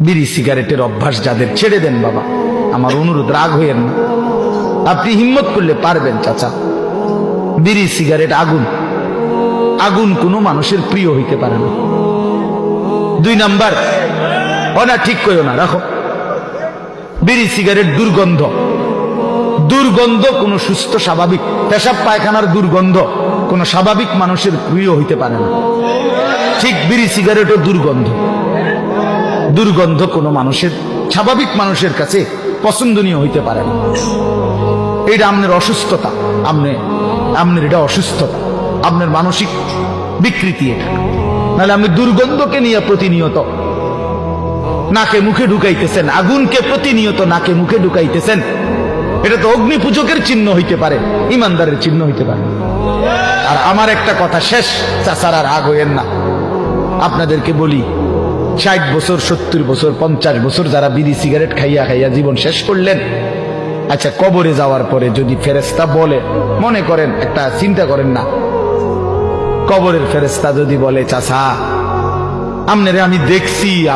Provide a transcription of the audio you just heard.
বিড়ি সিগারেটের অভ্যাস যাদের, ছেড়ে দেন বাবা। আমার অনুরোধ, রাগ হইয়েন না। আপনি হিম্মত করলে পারবেন, চাচা। বিড়ি সিগারেট আগুন। আগুন কোনো মানুষের প্রিয় হইতে পারে না। দুই নাম্বার না, ঠিক কইও না, রাখো। বিড়ি সিগারেট দুর্গন্ধ। দুর্গন্ধ কোনো সুস্থ, স্বাভাবিক, পেশাব পায়খানার দুর্গন্ধ কোনো স্বাভাবিক মানুষের প্রিয় হইতে পারে না। ঠিক বিড়ি সিগারেটও দুর্গন্ধ। দুর্গন্ধ কোনো মানুষের, স্বাভাবিক মানুষের কাছে পছন্দনীয় হইতে পারে না। এটা আপনার অসুস্থতা আপনি আপনার এটা অসুস্থতা আপনার মানসিক বিকৃতি এটা। নাহলে আপনি দুর্গন্ধকে নিয়ে প্রতিনিয়ত নাকে মুখে ঢুকাইতেছেন, আগুনকে প্রতিনিয়ত নাকে মুখে ঢুকাইতেছেন, এটা তো অগ্নি পূজকের চিহ্ন হইতে পারে, ইমানদারের চিহ্ন হইতে পারে। আর আমার একটা কথা শেষ, চাচার আর আগ হইয়েন না। আপনাদেরকে বলি ষাট বছর, সত্তর বছর, পঞ্চাশ বছর যারা বিড়ি সিগারেট খাইয়া খাইয়া জীবন শেষ করলেন আচ্ছা কবরে যাওয়ার পরে যদি ফেরেস্তা বলে, মনে করেন, একটা চিন্তা করেন না, কবরের ফেরেস্তা যদি বলে, চাচা, আমনেরে আমি দেখছি